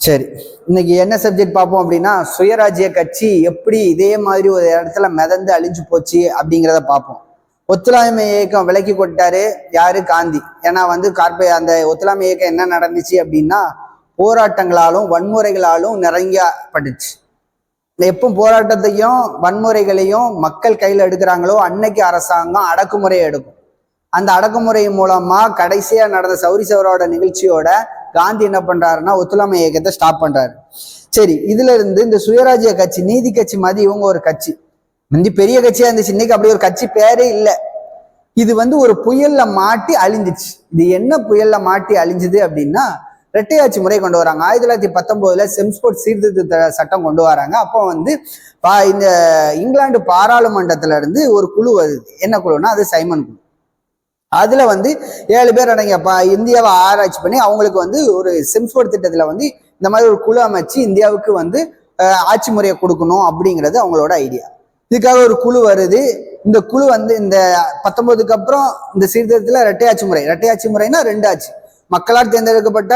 சரி இன்னைக்கு என்ன சப்ஜெக்ட் பார்ப்போம் அப்படின்னா சுயராஜ்ய கட்சி எப்படி இதே மாதிரி ஒரு இடத்துல மிதந்து அழிஞ்சு போச்சு அப்படிங்கிறத பார்ப்போம். ஒத்துழாமை இயக்கம் விலக்கி கொட்டாரு யாரு? காந்தி. ஏன்னா வந்து கார்பே அந்த ஒத்துழாமை இயக்கம் என்ன நடந்துச்சு அப்படின்னா போராட்டங்களாலும் வன்முறைகளாலும் நிறையப்பட்டுச்சு. எப்போ போராட்டத்தையும் வன்முறைகளையும் மக்கள் கையில் எடுக்கிறாங்களோ அன்னைக்கு அரசாங்கம் அடக்குமுறையை எடுக்கும். அந்த அடக்குமுறை மூலமா கடைசியா நடந்த சௌரி சௌரோட நிகழ்ச்சியோட காந்தி என்ன பண்றாருன்னா ஒத்துழைமை இயக்கத்தை ஸ்டாப் பண்றாரு. சரி இதுல இருந்து இந்த சுயராஜ்ய கட்சி நீதி கட்சி மாதிரி இவங்க ஒரு கட்சி. முந்தி பெரிய கட்சியா இருந்துச்சு இன்னைக்கு அப்படி ஒரு கட்சி பேரே இல்லை. இது வந்து ஒரு புயல்ல மாட்டி அழிஞ்சிச்சு. இது என்ன புயல்ல மாட்டி அழிஞ்சுது அப்படின்னா ரெட்டையாட்சி முறை கொண்டு வராங்க. ஆயிரத்தி தொள்ளாயிரத்தி பத்தொன்பதுல செம்ஸ்போர்ட் சீர்திருத்த சட்டம் கொண்டு வராங்க. அப்போ வந்து பா- இந்த இங்கிலாந்து பாராளுமன்றத்துல இருந்து ஒரு குழு வருது. என்ன குழுனா அது சைமன் குழு. அதில் வந்து ஏழு பேர் அடங்கிய இந்தியாவை ஆராய்ச்சி பண்ணி அவங்களுக்கு வந்து ஒரு செம்ஸ்போர்ட் திட்டத்தில் வந்து இந்த மாதிரி ஒரு குழு அமைச்சு இந்தியாவுக்கு வந்து ஆட்சி முறையை கொடுக்கணும் அப்படிங்கிறது அவங்களோட ஐடியா இதுக்காக ஒரு குழு வருது. இந்த குழு வந்து இந்த பத்தொன்பதுக்கு அப்புறம் இந்த சீர்திருத்தத்தில் ரெட்டையாட்சி முறை. இரட்டையாட்சி முறைனா ரெண்டு ஆட்சி. மக்களால் தேர்ந்தெடுக்கப்பட்ட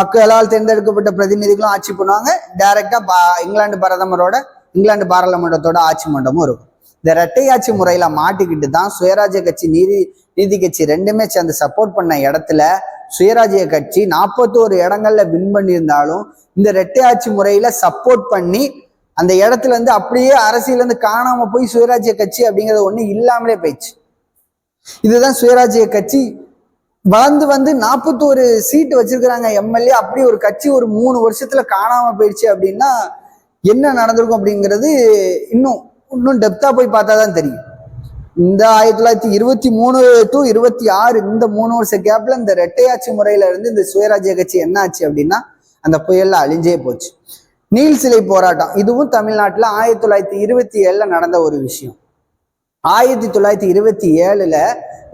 மக்களால் தேர்ந்தெடுக்கப்பட்ட பிரதிநிதிகளும் ஆட்சி பண்ணுவாங்க. டைரக்டா பா இங்கிலாந்து பிரதமரோட இங்கிலாந்து பாராளுமன்றத்தோட ஆட்சி மன்றமும் இருக்கும். இந்த இரட்டையாட்சி முறையில மாட்டிக்கிட்டு தான் சுயராஜ்ய கட்சி நீதி நீதி கட்சி ரெண்டுமே சேர்ந்து சப்போர்ட் பண்ண இடத்துல சுயராஜ்ய கட்சி நாற்பத்தோரு இடங்கள்ல வின் பண்ணியிருந்தாலும் இந்த இரட்டையாட்சி முறையில சப்போர்ட் பண்ணி அந்த இடத்துல இருந்து அப்படியே அரசியல இருந்து காணாம போய் சுயராஜ்ய கட்சி அப்படிங்கிறது ஒண்ணு இல்லாமலே போயிடுச்சு. இதுதான் சுயராஜ்ய கட்சி. வளர்ந்து வந்து நாற்பத்தோரு சீட்டு வச்சிருக்கிறாங்க எம்எல்ஏ. அப்படி ஒரு கட்சி ஒரு மூணு வருஷத்துல காணாம போயிடுச்சு அப்படின்னா என்ன நடந்திருக்கும் அப்படிங்கிறது இன்னும் இன்னும் டெப்தா போய் பார்த்தா தான் தெரியும். இந்த ஆயிரத்தி தொள்ளாயிரத்தி இருபத்தி மூணு டு இருபத்தி ஆறு இந்த மூணு வருஷ கேப்ல இந்த ரெட்டையாட்சி முறையில இருந்து இந்த சுயராஜ்ய கட்சி என்ன ஆச்சு அப்படின்னா அந்த புயல்ல அழிஞ்சே போச்சு. நீல் சிலை போராட்டம் இதுவும் தமிழ்நாட்டில் ஆயிரத்தி தொள்ளாயிரத்தி இருபத்தி ஏழுல நடந்த ஒரு விஷயம். ஆயிரத்தி தொள்ளாயிரத்தி இருபத்தி ஏழுல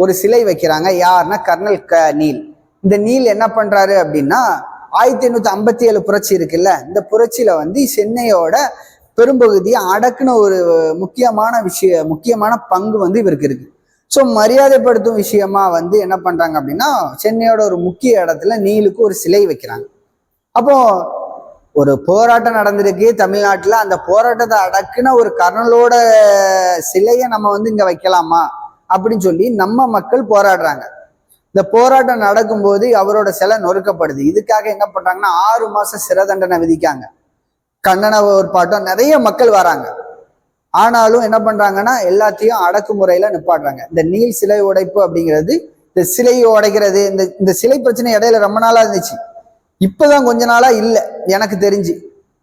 ஒரு சிலை வைக்கிறாங்க யாருன்னா கர்னல் க நீல். இந்த நீல் என்ன பண்றாரு அப்படின்னா ஆயிரத்தி எண்ணூத்தி ஐம்பத்தி ஏழு புரட்சி இருக்குல்ல இந்த புரட்சியில வந்து சென்னையோட பெரும்பகுதியை அடக்குன ஒரு முக்கியமான விஷய முக்கியமான பங்கு வந்து இவருக்கு இருக்கு. ஸோ மரியாதைப்படுத்தும் விஷயமா வந்து என்ன பண்றாங்க அப்படின்னா சென்னையோட ஒரு முக்கிய இடத்துல நீலுக்கு ஒரு சிலை வைக்கிறாங்க. அப்போ ஒரு போராட்டம் நடந்திருக்கு தமிழ்நாட்டில் அந்த போராட்டத்தை அடக்குன ஒரு கர்னலோட சிலையை நம்ம வந்து இங்கே வைக்கலாமா? அப்படின்னு சொல்லி நம்ம மக்கள் போராடுறாங்க. இந்த போராட்டம் நடக்கும்போது அவரோட சிலை நொறுக்கப்படுது. இதுக்காக என்ன பண்றாங்கன்னா ஆறு மாசம் சிறை தண்டனை விதிக்காங்க. கண்ணன ஒரு பாட்டம் நிறைய மக்கள் வராங்க. ஆனாலும் என்ன பண்றாங்கன்னா எல்லாத்தையும் அடக்குமுறையில நிப்பாடுறாங்க இந்த நீல் சிலை உடைப்பு அப்படிங்கிறது இந்த சிலையை உடைக்கிறது இந்த இந்த சிலை பிரச்சனை இடையில ரொம்ப நாளா இருந்துச்சு. இப்பதான் கொஞ்ச நாளா இல்லை எனக்கு தெரிஞ்சு.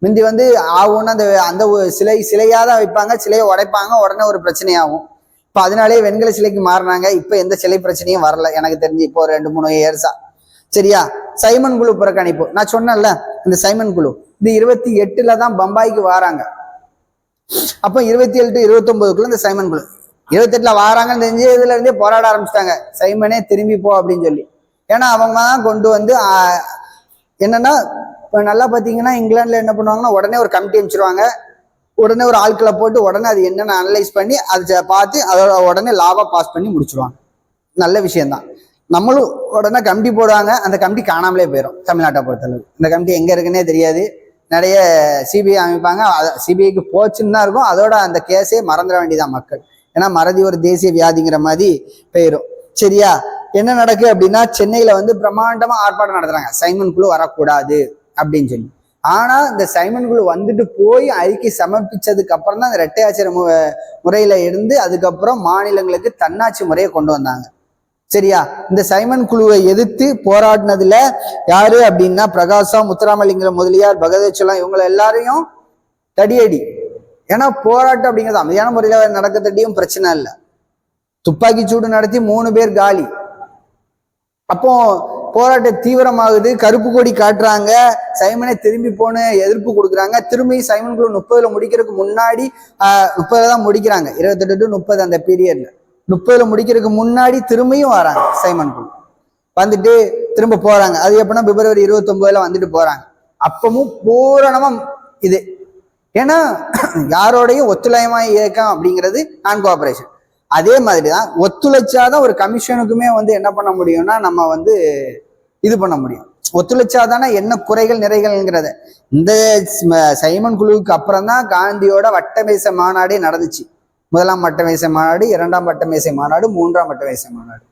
முந்தி வந்து ஆகும்னு அந்த அந்த ஒரு சிலை சிலையா தான் வைப்பாங்க சிலையை உடைப்பாங்க உடனே ஒரு பிரச்சனையாகும். இப்போ அதனாலேயே வெண்கல சிலைக்கு மாறினாங்க இப்போ எந்த சிலை பிரச்சனையும் வரல எனக்கு தெரிஞ்சு இப்போ ஒரு ரெண்டு மூணு இயர்ஸா சரியா? சைமன் குழு புறக்கணிப்பு. நான் சொன்னேன்ல இந்த சைமன் குழு. இந்த இருபத்தி எட்டுல தான் பம்பாய்க்கு வராங்க. அப்போ இருபத்தி ஏழு டு இருபத்தொன்பதுக்குள்ள இந்த சைமன் குழு இருபத்தெட்டுல வராங்கன்னு தெரிஞ்சு இதுல இருந்தே போராட ஆரம்பிச்சிட்டாங்க. சைமனே திரும்பி போ அப்படின்னு சொல்லி. ஏன்னா அவங்க தான் கொண்டு வந்து என்னன்னா இப்போ நல்லா பார்த்தீங்கன்னா இங்கிலாந்துல என்ன பண்ணுவாங்கன்னா உடனே ஒரு கமிட்டி அமைச்சிருவாங்க உடனே ஒரு ஆட்களை போட்டு உடனே அது என்னென்ன அனலைஸ் பண்ணி அதை பார்த்து அதோட உடனே லாவா பாஸ் பண்ணி முடிச்சிருவாங்க. நல்ல விஷயம்தான். நம்மளும் உடனே கமிட்டி போடுவாங்க. அந்த கமிட்டி காணாமலே போயிடும் தமிழ்நாட்டை பொறுத்தளவு. இந்த கமிட்டி எங்க இருக்குன்னே தெரியாது. நிறைய சிபிஐ அமைப்பாங்க. சிபிஐக்கு போச்சுன்னு தான் இருக்கும். அதோட அந்த கேஸே மறந்துட வேண்டியதான் மக்கள். ஏன்னா மறதி ஒரு தேசிய வியாதிங்கிற மாதிரி போயிடும் சரியா? என்ன நடக்கு அப்படின்னா சென்னையில வந்து பிரம்மாண்டமா ஆர்ப்பாட்டம் நடத்துறாங்க. சைமன் குழு வரக்கூடாது அப்படின்னு சொல்லி. ஆனா இந்த சைமன் குழு வந்துட்டு போய் அறிக்கை சமர்ப்பிச்சதுக்கு அப்புறம் தான் அந்த இரட்டையாட்சி மு- முறையில இருந்து அதுக்கப்புறம் மாநிலங்களுக்கு தன்னாட்சி முறையை கொண்டு வந்தாங்க. சரியா? இந்த சைமன் குழுவை எதிர்த்து போராடினதுல யாரு அப்படின்னா பிரகாசம் முத்துராமலிங்கம் முதலியார் பகதேச்சலம் இவங்களை எல்லாரையும் தடியடி. ஏன்னா போராட்டம் அப்படிங்கிறது அமைதியான முறையில் நடக்க தட்டியும் பிரச்சனை இல்லை. துப்பாக்கி சூடு நடத்தி மூணு பேர் காலி. அப்போ போராட்டம் தீவிரமாகுது கருப்பு கொடி காட்டுறாங்க சைமனை திரும்பி போன எதிர்ப்பு கொடுக்குறாங்க. திரும்பி சைமன் குழு முப்பதுல முடிக்கிறதுக்கு முன்னாடி முப்பதுல தான் முடிக்கிறாங்க. இருபத்தெட்டு டு முப்பது அந்த பீரியட்ல முப்பதுல முடிக்கிறதுக்கு முன்னாடி திரும்பியும் வராங்க சைமன் குழு வந்துட்டு திரும்ப போறாங்க. அது எப்படின்னா பிப்ரவரி இருபத்தொன்பதுல வந்துட்டு போறாங்க. அப்பவும் பூரணமா இது. ஏன்னா யாரோடையும் ஒத்துழையமாக இயக்கம் அப்படிங்கிறது நான் கோஆபரேஷன் அதே மாதிரி தான் ஒத்துழைச்சாதான் ஒரு கமிஷனுக்குமே வந்து என்ன பண்ண முடியும்னா நம்ம வந்து இது பண்ண முடியும். ஒத்துழைச்சாதானே என்ன குறைகள் நிறைகள்ங்கிறத. இந்த சைமன் குழுவுக்கு அப்புறம் தான் காந்தியோட வட்டமேசை மாநாடே நடந்துச்சு. முதலாம் வட்டமேசை மாநாடு இரண்டாம் வட்டமேசை மாநாடு மூன்றாம் வட்டமேசை மாநாடு.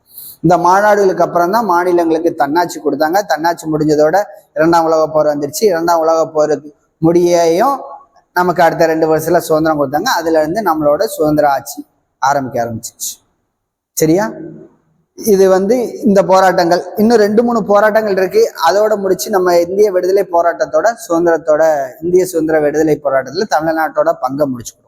இந்த மாநாடுகளுக்கு அப்புறம் தான் மாநிலங்களுக்கு தன்னாட்சி கொடுத்தாங்க. தன்னாட்சி முடிஞ்சதோட இரண்டாம் உலக போர் வந்துருச்சு. இரண்டாம் உலக போருக்கு முடியையும் நமக்கு அடுத்த ரெண்டு வருஷத்துல சுதந்திரம் கொடுத்தாங்க. அதுல இருந்து நம்மளோட சுதந்திர ஆட்சி ஆரம்பிக்க ஆரம்பிச்சிச்சு சரியா? இது வந்து இந்த போராட்டங்கள். இன்னும் ரெண்டு மூணு போராட்டங்கள் இருக்கு. அதோட முடிச்சு நம்ம இந்திய விடுதலை போராட்டத்தோட சுதந்திரத்தோட இந்திய சுதந்திர விடுதலை போராட்டத்துல தமிழ்நாட்டோட பங்கை முடிச்சுக்கிறோம்.